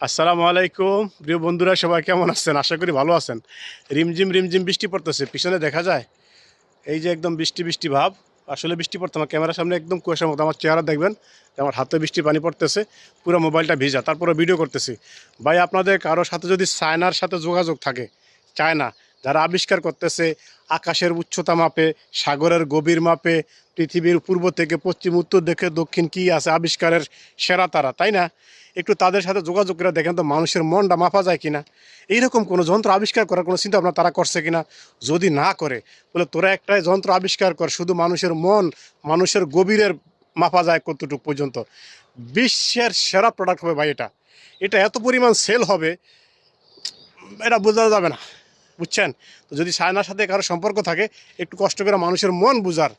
আসসালামু আলাইকুম। প্রিয় বন্ধুরা, সবাই কেমন আছেন? আশা করি ভালো আছেন। রিমঝিম রিমঝিম বৃষ্টি পড়তেছে। পিছনে দেখা যায়, এই যে একদম বৃষ্টি বৃষ্টি ভাব। আসলে বৃষ্টি পড়তে, আমার ক্যামেরার সামনে একদম কুয়াশার মতো। আমার চেহারা দেখবেন আমার হাতে বৃষ্টি পানি পড়তেছে, পুরো মোবাইলটা ভিজা। তারপরে ভিডিও করতেছি। ভাই, আপনাদের কারোর সাথে যদি চায়নার সাথে যোগাযোগ থাকে, চায়না যারা আবিষ্কার করতেছে আকাশের উচ্চতা মাপে, সাগরের গভীর মাপে, পৃথিবীর পূর্ব থেকে পশ্চিম, উত্তর দেখে দক্ষিণ কি আছে আবিষ্কারের সেরা তারা, তাই না? একটু তাদের সাথে যোগাযোগ করে দেখেন তো মানুষের মনটা মাপা যায় কিনা। এইরকম কোনো যন্ত্র আবিষ্কার করার কোনো চিন্তা ভাবনা তারা করছে কিনা? যদি না করে, বলে তোরা একটাই যন্ত্র আবিষ্কার কর, শুধু মানুষের মন, মানুষের গভীরের মাপা যায় কতটুকু পর্যন্ত। বিশ্বের সেরা প্রোডাক্ট হবে ভাই এটা। এটা এত পরিমাণ সেল হবে, এটা বোঝা যাবে না। বুঝছেন? তো যদি চায়নার সাথে কারও সম্পর্ক থাকে, একটু কষ্ট করে মানুষের মন বুঝার,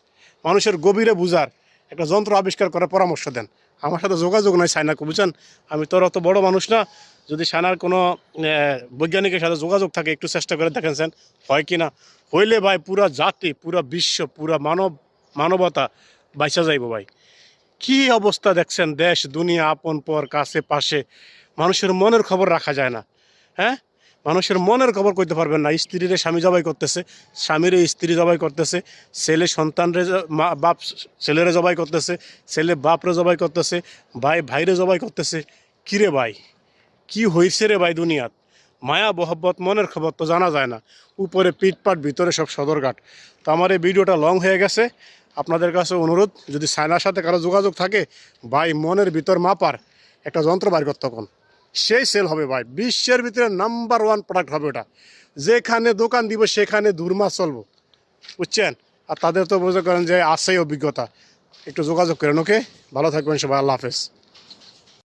মানুষের গভীরে বুঝার, একটা যন্ত্র আবিষ্কার করার পরামর্শ দেন। আমার সাথে যোগাযোগ নয় চায়নাকে বুঝছেন? আমি তোর অত বড় মানুষ না। যদি চায়নার কোনো বৈজ্ঞানিকের সাথে যোগাযোগ থাকে, একটু চেষ্টা করে দেখেছেন হয় কি না? হইলে ভাই পুরা জাতি, পুরা বিশ্ব, পুরা মানব, মানবতা বাইসা যাইব ভাই। কি অবস্থা দেখছেন? দেশ, দুনিয়া, আপন পর, কাছে, পাশে, মানুষের মনের খবর রাখা যায় না। হ্যাঁ? মানুষের মনের খবর করতে পারবেন না। স্ত্রীরে স্বামী জবাই করতেছে, স্বামীরে স্ত্রী জবাই করতেছে, ছেলে সন্তানরে বাপ ছেলেরে জবাই করতেছে, ছেলে বাপরে জবাই করতেছে, ভাই, ভাইরে জবাই করতেছে। কিরে ভাই? কি হয়েছে রে ভাই দুনিয়াত? মায়া বহব্বত মনের খবর তো জানা যায় না। উপরে পিটপাট ভিতরে সব সদরঘাট। তো আমার এই ভিডিওটা লং হয়ে গেছে। আপনাদের কাছে অনুরোধ, যদি সায়নার সাথে কারও যোগাযোগ থাকে, ভাই মনের ভিতর মাপার একটা যন্ত্র বার করতে সেই সেল হবে ভাই। বিশ্বের ভিতরে নাম্বার ওয়ান প্রোডাক্ট হবে ওটা। যেখানে দোকান দিব, সেখানে দুর্মা চলবো। বুঝছেন? আর তাদের তো বোঝা করেন যে আছেই অভিজ্ঞতা। একটু যোগাযোগ করেন, ওকে? ভালো থাকবেন সবাই, আল্লাহ হাফেজ।